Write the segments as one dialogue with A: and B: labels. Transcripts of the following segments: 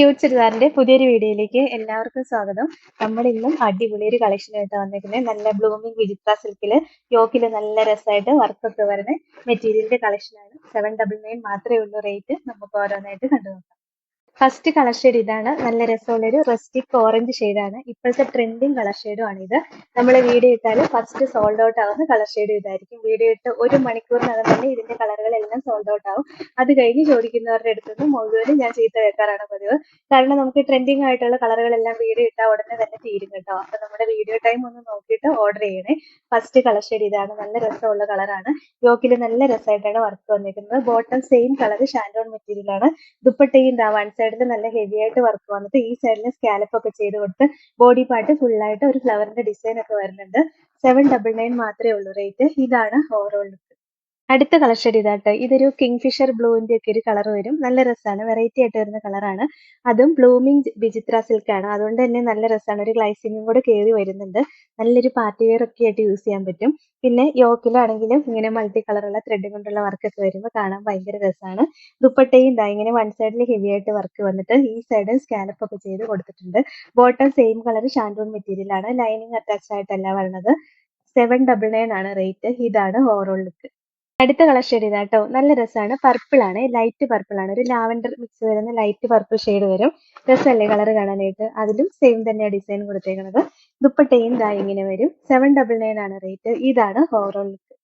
A: Cute ചുരിദാറിന്റെ പുതിയൊരു വീഡിയോയിലേക്ക് എല്ലാവർക്കും സ്വാഗതം. നമ്മൾ ഇന്നും അടിപൊളി ഒരു കളക്ഷൻ ആയിട്ട് വന്നിരിക്കുന്നത് നല്ല ബ്ലൂമിംഗ് വിചിത്ര സിൽക്കിൽ യോക്കിൽ നല്ല രസമായിട്ട് വർക്കൊക്കെ വരുന്ന മെറ്റീരിയലിന്റെ കളക്ഷനാണ് സെവൻ ഡബിൾ നയൻ മാത്രമേ ഉള്ളൂ റേറ്റ് നമുക്ക് ഓരോന്നായിട്ട് കണ്ടു നോക്കാം ഫസ്റ്റ് കളർ ഷെയ്ഡ് ഇതാണ്. നല്ല രസമുള്ളൊരു റസ്റ്റിക് ഓറഞ്ച് ഷെയ്ഡാണ് ഇപ്പോഴത്തെ ട്രെൻഡിങ് കളർ ഷെയ്ഡും ആണ് ഇത്. നമ്മൾ വീഡിയോ ഇട്ടാൽ ഫസ്റ്റ് സോൾഡ് ഔട്ട് ആവുന്ന കളർ ഷെയ്ഡ് ഇതായിരിക്കും. വീഡിയോ ഇട്ട് ഒരു മണിക്കൂറിനകം തന്നെ ഇതിന്റെ കളറുകളെല്ലാം സോൾഡ് ഔട്ട് ആവും. അത് കഴിഞ്ഞ് ചോദിക്കുന്നവരുടെ അടുത്ത് നിന്ന് മുഴുവനും ഞാൻ ചീത്ത കേൾക്കാറാണ് പതിവ്. കാരണം നമുക്ക് ട്രെൻഡിങ് ആയിട്ടുള്ള കളറുകളെല്ലാം വീഡിയോ ഇട്ടാൽ ഉടനെ തന്നെ തീരും കേട്ടോ. അപ്പൊ നമ്മുടെ വീഡിയോ ടൈം ഒന്ന് നോക്കിയിട്ട് ഓർഡർ ചെയ്യണേ. ഫസ്റ്റ് കളർ ഷെയ്ഡ് ഇതാണ്. നല്ല രസമുള്ള കളറാണ് യോക്കിൽ നല്ല രസമായിട്ടാണ് വർക്ക് വന്നിരിക്കുന്നത്. Bottom same colour shantoon material ആണ്. ദുപ്പട്ടയും വൺ സൈഡിൽ നല്ല ഹെവി ആയിട്ട് വർക്ക് വന്നിട്ട് ഈ സൈഡിൽ സ്കാലപ്പ് ഒക്കെ ചെയ്ത് കൊടുത്ത് ബോഡി പാർട്ട് ഫുൾ ആയിട്ട് ഒരു ഫ്ലവറിന്റെ ഡിസൈൻ ഒക്കെ വരുന്നുണ്ട്. സെവൻ ഡബിൾ നയൻ മാത്രമേ ഉള്ളൂ റേറ്റ് ഇതാണ് ഓവറോൾ ലുക്ക് അടുത്ത കളർ ഷെയ്ഡ് ഇതാട്ടോ. ഇതൊരു കിങ്ഫിഷർ ബ്ലൂവിന്റെ ഒക്കെ ഒരു കളർ വരും. നല്ല രസമാണ് വെറൈറ്റി ആയിട്ട് വരുന്ന കളറാണ് അതും ബ്ലൂമിംഗ് വിചിത്ര സിൽക്ക് ആണ്. അതുകൊണ്ട് തന്നെ നല്ല രസമാണ് ഒരു ഗ്ലൈസിങ്ങും കൂടെ കയറി വരുന്നുണ്ട്. നല്ലൊരു പാർട്ടി വെയർ ഒക്കെ ആയിട്ട് യൂസ് ചെയ്യാൻ പറ്റും. പിന്നെ യോക്കിലാണെങ്കിലും ഇങ്ങനെ മൾട്ടി കളറുള്ള ത്രെഡ് കൊണ്ടുള്ള വർക്ക് ഒക്കെ വരുമ്പോൾ കാണാൻ ഭയങ്കര രസമാണ് ദുപ്പട്ടയും ഇതാ ഇങ്ങനെ വൺ സൈഡിൽ ഹെവി ആയിട്ട് വർക്ക് വന്നിട്ട് ഈ സൈഡ് സ്കാലപ്പ് ഒക്കെ ചെയ്ത് കൊടുത്തിട്ടുണ്ട്. Bottom same colour shantoon material ആണ്. ലൈനിങ് അറ്റാച്ച്ഡ് ആയിട്ടല്ല വരുന്നത് സെവൻ ഡബിൾ നയൻ ആണ് റേറ്റ് ഇതാണ് ഓവറോൾ ലുക്ക് അടുത്ത കളർ ഷെയ്ഡ് ഇതാട്ടോ നല്ല രസമാണ് പർപ്പിൾ ആണ്. ലൈറ്റ് പർപ്പിൾ ആണ്. ഒരു ലാവൻഡർ മിക്സ് വരുന്ന ലൈറ്റ് പർപ്പിൾ ഷെയ്ഡ് വരും. രസമല്ലേ കളർ കാണാനായിട്ട്? അതിലും സെയിം തന്നെയാണ് ഡിസൈൻ കൊടുത്തേക്കുന്നത് ദുപ്പട്ടയും ദാ ഇങ്ങനെ വരും. സെവൻ ഡബിൾ നയൻ ആണ് റേറ്റ് ഇതാണ് ഓവറോൾ ലുക്ക്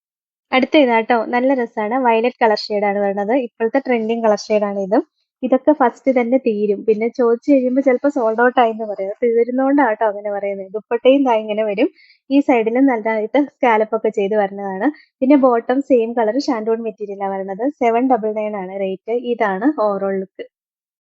A: അടുത്ത ഇതാട്ടോ നല്ല രസമാണ് വയലറ്റ് കളർ ആണ് വരുന്നത്. ഇപ്പോഴത്തെ ട്രെൻഡിങ് കളർ ആണ് ഇതും. ഇതൊക്കെ ഫസ്റ്റ് തന്നെ തീരും. പിന്നെ ചോദിച്ചു കഴിയുമ്പോൾ ചിലപ്പോൾ സോൾഡ് ഔട്ട് ആയി എന്ന് പറയും. തീരുന്നോണ്ടാട്ടോ അങ്ങനെ പറയുന്നത്. ദുപ്പട്ടയും താ ഇങ്ങനെ വരും. ഈ സൈഡിലും നല്ലതായിട്ട് സ്കാലപ്പ് ഒക്കെ ചെയ്ത് വരുന്നതാണ് പിന്നെ ബോട്ടം സെയിം കളർ ഷാൻഡോൺ മെറ്റീരിയലാണ് വരുന്നത് സെവൻ ഡബിൾ നയൻ ആണ് റേറ്റ് ഇതാണ് ഓവറോൾ ലുക്ക്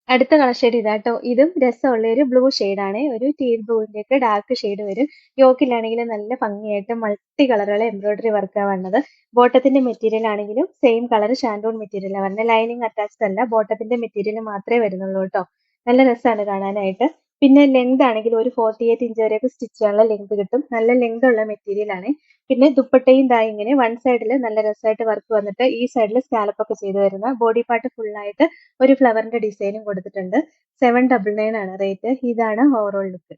A: അടുത്ത കളർ ഷെയ്ഡ് ഇതാട്ടോ. ഇതും രസമുള്ള ഒരു ബ്ലൂ ആണ്. ഒരു ടീൽ ബ്ലൂവിന്റെ ഒക്കെ ഡാർക്ക് ഷെയ്ഡ് വരും. യോക്കിലാണെങ്കിൽ നല്ല ഭംഗിയായിട്ട് മൾട്ടി കളറുള്ള എംബ്രോയിഡറി വർക്കാണ് വന്നത്. ബോട്ടത്തിന്റെ മെറ്റീരിയൽ ആണെങ്കിലും സെയിം കളർ ഷാൻഡോൺ മെറ്റീരിയലാണ് വരുന്നത് ലൈനിങ് അറ്റാച്ച്ഡ് അല്ല. ബോട്ടത്തിന്റെ മെറ്റീരിയൽ മാത്രമേ വരുന്നുള്ളൂ കേട്ടോ നല്ല രസമാണ് കാണാനായിട്ട്. പിന്നെ ലെങ്ത് ആണെങ്കിൽ ഒരു ഫോർട്ടി എയ്റ്റ് ഇഞ്ച് വരെയൊക്കെ സ്റ്റിച്ച് ചെയ്യാനുള്ള ലെങ്ത് കിട്ടും. നല്ല ലെങ്ത് ഉള്ള മെറ്റീരിയൽ ആണ്. പിന്നെ ദുപ്പട്ടയും ദാ ഇങ്ങനെ വൺ സൈഡിൽ നല്ല രസമായിട്ട് വർക്ക് വന്നിട്ട് ഈ സൈഡിൽ സ്കാലപ്പ് ഒക്കെ ചെയ്തു വരുന്ന ബോഡി പാർട്ട് ഫുൾ ആയിട്ട് ഒരു ഫ്ലവറിന്റെ ഡിസൈനും കൊടുത്തിട്ടുണ്ട്. സെവൻ ഡബിൾ നയൻ ആണ് റേറ്റ് ഇതാണ് ഓവറോൾ ലുക്ക്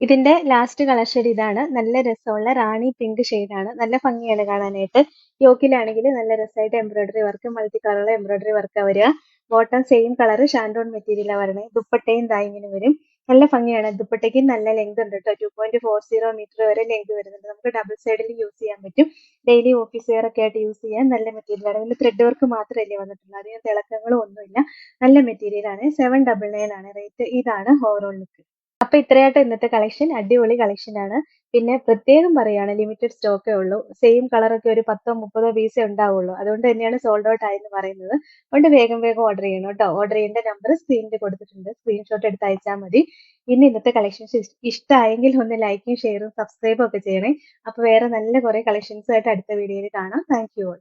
A: ഇതിന്റെ ലാസ്റ്റ് കളർ ഷെയ്ഡ് ഇതാണ്. നല്ല രസമുള്ള റാണി പിങ്ക് ആണ്. നല്ല ഭംഗിയാണ് കാണാനായിട്ട്. യോക്കിലാണെങ്കിൽ നല്ല രസമായിട്ട് എംബ്രോയിഡറി വർക്ക് മൾട്ടി കളറുള്ള എംബ്രോയിഡറി വർക്ക് വരിക. ബോട്ടം സെയിം കളർ ഷാൻഡോൺ മെറ്റീരിയലാണ് വരുന്നത് ദുപ്പട്ടയും ദാ ഇങ്ങനെ വരും. നല്ല ഭംഗിയാണ്. ദുപ്പട്ടയ്ക്ക് നല്ല ലെങ്ത് ഉണ്ട് കേട്ടോ two point four zero metre വരെ ലെങ്ത് വരുന്നുണ്ട്. നമുക്ക് ഡബിൾ സൈഡിൽ യൂസ് ചെയ്യാൻ പറ്റും. ഡെയിലി ഓഫീസ് വെയർ ഒക്കെ ആയിട്ട് യൂസ് ചെയ്യാൻ നല്ല മെറ്റീരിയൽ ആണ്. ഇതിൽ ത്രെഡ് വർക്ക് മാത്രമല്ലേ വന്നിട്ടുള്ളൂ. അധികം തിളക്കങ്ങളും ഒന്നുമില്ല. നല്ല മെറ്റീരിയൽ ആണ്. സെവൻ ഡബിൾ നയൻ ആണ്. റേറ്റ് ഇതാണ് ഓവറോൾ ലുക്ക് അപ്പൊ ഇത്രയായിട്ട് ഇന്നത്തെ കളക്ഷൻ അടിപൊളി കളക്ഷൻ ആണ്. പിന്നെ പ്രത്യേകം പറയാണ് ലിമിറ്റഡ് സ്റ്റോക്കേ ഉള്ളൂ. സെയിം കളറൊക്കെ ഒരു പത്തോ മുപ്പതോ പീസേ ഉണ്ടാവുള്ളൂ. അതുകൊണ്ട് തന്നെയാണ് സോൾഡ് ഔട്ട് ആയെന്ന് പറയുന്നത്. അതുകൊണ്ട് വേഗം വേഗം ഓർഡർ ചെയ്യണം കേട്ടോ. ഓർഡർ ചെയ്യേണ്ട നമ്പർ സ്ക്രീനിൽ കൊടുത്തിട്ടുണ്ട്. സ്ക്രീൻഷോട്ട് എടുത്ത് അയച്ചാൽ മതി. ഇനി ഇന്നത്തെ കളക്ഷൻസ് ഇഷ്ടമായെങ്കിൽ ഒന്ന് ലൈക്കും ഷെയറും സബ്സ്ക്രൈബും ഒക്കെ ചെയ്യണേ. അപ്പോൾ വേറെ നല്ല കുറേ കളക്ഷൻസ് ആയിട്ട് അടുത്ത വീഡിയോയിൽ കാണാം. Thank you all